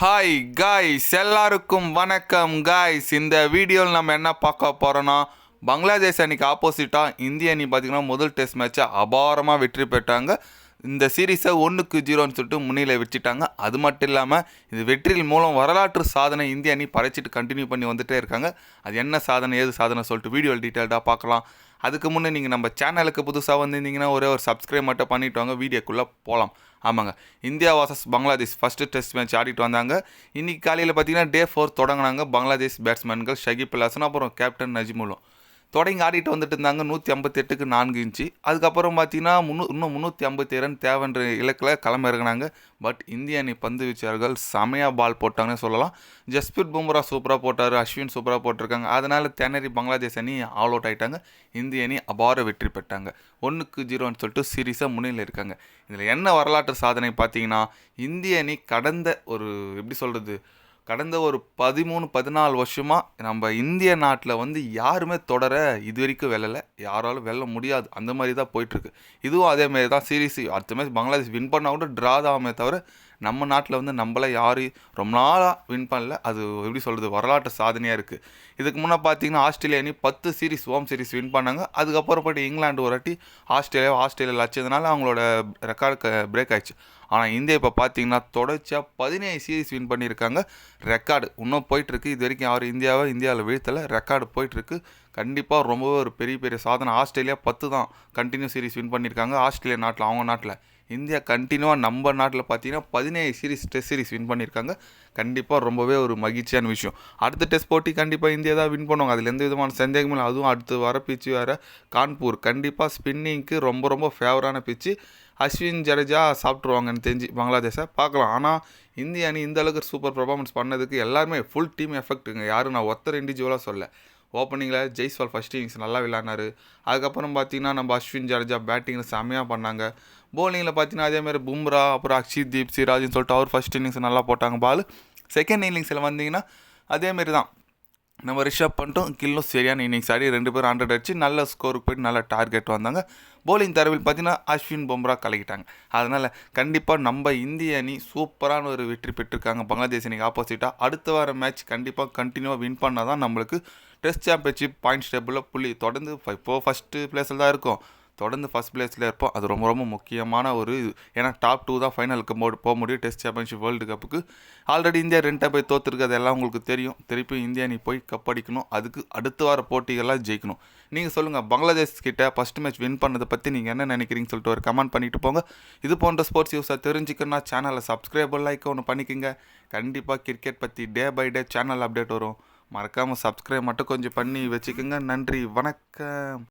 Hi guys எல்லாருக்கும் வணக்கம் guys இந்த வீடியோவில் நம்ம என்ன பார்க்க போகிறோன்னா பங்களாதேஷ் அணிக்கு ஆப்போசிட்டாக இந்திய அணி பார்த்திங்கன்னா முதல் டெஸ்ட் மேட்ச்சை அபாரமாக வெற்றி பெற்றாங்க. இந்த சீரீஸை ஒன்றுக்கு ஜீரோன்னு சொல்லிட்டு முன்னிலை வச்சுட்டாங்க அது மட்டும் இல்லாமல் இது வெற்றியின் மூலம் வரலாற்று சாதனை இந்திய அணி பறைச்சிட்டு கண்டினியூ பண்ணி வந்துகிட்டே இருக்காங்க. அது என்ன சாதனை ஏது சாதனை சொல்லிட்டு வீடியோ டீட்டெயில்டாக பார்க்கலாம். அதுக்கு முன்னே நீங்கள் நம்ம சேனலுக்கு புதுசாக வந்திருந்தீங்கன்னா ஒரே ஒரு சப்ஸ்கிரைப் மட்டும் பண்ணிட்டு வாங்க வீடியோக்குள்ளே போகலாம் ஆமாங்க. India versus Bangladesh first test match ஆடிட்டு வந்தாங்க. இன்றைக்கி காலையில் பார்த்தீங்கன்னா டே ஃபோர் தொடங்கினாங்க பங்களாதேஷ் பேட்ஸ்மேன்கள் ஷகிப் அல் அப்புறம் கேப்டன் நஜிமுலும். தொடங்கி ஆடிட்டு வந்துட்டு இருந்தாங்க. நூற்றி ஐம்பத்தெட்டுக்கு நான்கு இன்ச்சு. அதுக்கப்புறம் பார்த்தீங்கன்னா முன்னூ இன்னும் முந்நூற்றி ஐம்பத்தி ரன் தேவைன்ற இலக்கில் கிளம்ப இறங்கினாங்க பட் இந்திய அணி பந்து வீச்சாளர்கள் செமையாக பால் போட்டாங்கன்னு சொல்லலாம். ஜஸ்பிரித் பும்ரா சூப்பராக போட்டார். அஸ்வின் சூப்பராக போட்டிருக்காங்க. அதனால் தென்னரி பங்களாதேஷ் அணி ஆல் அவுட் ஆயிட்டாங்க. இந்திய அணி அபார வெற்றி பெற்றாங்க. ஒன்றுக்கு ஜீரோன்னு சொல்லிட்டு சீரியஸாக முன்னிலையில் இருக்காங்க. இதில் என்ன வரலாற்று சாதனை பார்த்தீங்கன்னா இந்திய அணி கடந்த ஒரு எப்படி சொல்கிறது கடந்த ஒரு பதிமூணு பதினாலு வருஷமாக நம்ம இந்திய நாட்டில் வந்து யாருமே தொடர இது வரைக்கும் வெல்லலை. யாராலும் வெல்ல முடியாது. அந்த மாதிரி தான் போயிட்டுருக்கு இதுவும் அதே மாதிரி தான் சீரீஸ் அடுத்த மேட்ச் பங்களாதேஷ் வின் பண்ணால் கூட ட்ரா தான் தவிர நம்ம நாட்டில் வந்து நம்மள யாரும் ரொம்ப நாளாக வின் பண்ணல. அது எப்படி சொல்கிறது வரலாற்று சாதனையாக இருக்குது இதுக்கு முன்னே பார்த்தீங்கன்னா ஆஸ்திரேலியா அணி பத்து சீரிஸ் ஹோம் சீரிஸ் வின் பண்ணாங்க. அதுக்கப்புறப்பட்டு இங்கிலாந்து ஒரு வாட்டி ஆஸ்திரேலியா ஆஸ்திரேலியாவில் அச்சதுனால அவங்களோட ரெக்கார்டு பிரேக் ஆயிடுச்சு. ஆனால் இந்தியா இப்போ பார்த்தீங்கன்னா தொடர்ச்சியாக பதினேழு சீரிஸ் வின் பண்ணியிருக்காங்க. ரெக்கார்டு இன்னும் போயிட்டுருக்கு இது வரைக்கும் யாரும் இந்தியாவை இந்தியாவில் வீழ்த்தலை. ரெக்கார்டு போயிட்டுருக்கு கண்டிப்பாக ரொம்பவே ஒரு பெரிய பெரிய சாதனை. ஆஸ்திரேலியா பத்து தான் கண்டினியூ சீரிஸ் வின் பண்ணியிருக்காங்க. ஆஸ்திரேலியா நாட்டில் அவங்க நாட்டில். இந்தியா கண்டினியூவாக நம்ம நாட்டில் பார்த்தீங்கன்னா பதினேழு சீரிஸ் டெஸ்ட் சீரிஸ் வின் பண்ணியிருக்காங்க. கண்டிப்பாக ரொம்பவே ஒரு மகிழ்ச்சியான விஷயம். அடுத்த டெஸ்ட் போட்டி கண்டிப்பாக இந்தியா தான் வின் பண்ணுவாங்க. அதில் எந்த விதமான சந்தேகமும் இல்லை. அதுவும் அடுத்து வர பிச்சு வேறு கான்பூர். கண்டிப்பாக ஸ்பின்னிங்க்கு ரொம்ப ரொம்ப ஃபேவரான பிச்சு அஸ்வின் ஜடேஜா சாப்பிட்ருவாங்கன்னு தெரிஞ்சு பங்களாதேஷை பார்க்கலாம். ஆனால் இந்திய அணி இந்த அளவுக்கு சூப்பர் பர்ஃபார்மன்ஸ் பண்ணதுக்கு எல்லாருமே ஃபுல் டீம் எஃபெக்ட்டுங்க யாரும் நான் ஒத்தர் இண்டிவிஜுவலாக சொல்ல ஓப்பனிங்கில் ஜெய்ஸ்வால் ஃபஸ்ட் இன்னிங்ஸ் நல்லா விளையாடினாரு அதுக்கப்புறம் பார்த்தீங்கன்னா நம்ம அஸ்வின் ஜடேஜா பேட்டிங்கில் செம்மையாக பண்ணாங்க. போலிங்கில் பார்த்தீங்கன்னா அதேமாதிரி பும்ரா அப்புறம் அக்ஷித் தீப் சிராஜ்னு சொல்லிட்டு அவர் ஃபஸ்ட் இன்னிங்ஸ் நல்லா போட்டாங்க. பால் செகண்ட் இன்னிங்ஸில் வந்தீங்கன்னா அதேமாரி தான். நம்ம ரிஷப் பண்ணிட்டோம். கில்லும் சரியான இன்னிங்ஸ் ஆடி ரெண்டு பேரும் ஹண்ட்ரட் அடிச்சு நல்ல ஸ்கோருக்கு போயிட்டு நல்ல டார்கெட் வந்தாங்க. போலிங் தரவில் பார்த்தீங்கன்னா அஸ்வின் பொம்ரா கலக்கிட்டாங்க. அதனால் கண்டிப்பாக நம்ம இந்திய அணி சூப்பரான ஒரு வெற்றி பெற்றிருக்காங்க. பங்களாதேஷ் அணிக்கு ஆப்போசிட்டாக அடுத்த வார மேட்ச் கண்டிப்பாக கண்டினியூவாக வின் பண்ணால் தான் நம்மளுக்கு டெஸ்ட் சாம்பியன்ஷிப் பாயிண்ட்ஸ் டேபிளில் புள்ளி தொடர்ந்து இப்போது ஃபஸ்ட்டு பிளேஸில் தான் இருக்கும். தொடர்ந்து ஃபஸ்ட் பிளேஸில் இருப்போம். அது ரொம்ப ரொம்ப முக்கியமான ஒரு ஏன்னா டாப் டூ தான் ஃபைனலுக்கு போக முடியும். டெஸ்ட் சாம்பியன்ஷிப் வேர்ல்டு கப்புக்கு ஆல்ரெடி இந்தியா ரெண்டாக போய் தோற்றுருக்கு அதெல்லாம் உங்களுக்கு தெரியும். திருப்பி இந்தியா நீ போய் கப் அடிக்கணும். அதுக்கு அடுத்த வார போட்டிகள்லாம் ஜெயிக்கணும். நீங்கள் சொல்லுங்கள் பங்களாதேஷ் கிட்ட ஃபஸ்ட் மேட்ச் வின் பண்ணதை பற்றி நீங்கள் என்ன நினைக்கிறீங்கன்னு சொல்லிட்டு ஒரு கமெண்ட் பண்ணிட்டு போங்க. இது போன்ற ஸ்போர்ட்ஸ் யூஸாக தெரிஞ்சுக்கணும்னா சேனலை சப்ஸ்கிரைப் லைக் ஒன்று பண்ணிக்கோங்க. கண்டிப்பாக கிரிக்கெட் பற்றி day by day channel update வரும். மறக்காமல் சப்ஸ்கிரைப் மட்டும் கொஞ்சம் பண்ணி வச்சுக்கோங்க. நன்றி வணக்கம்.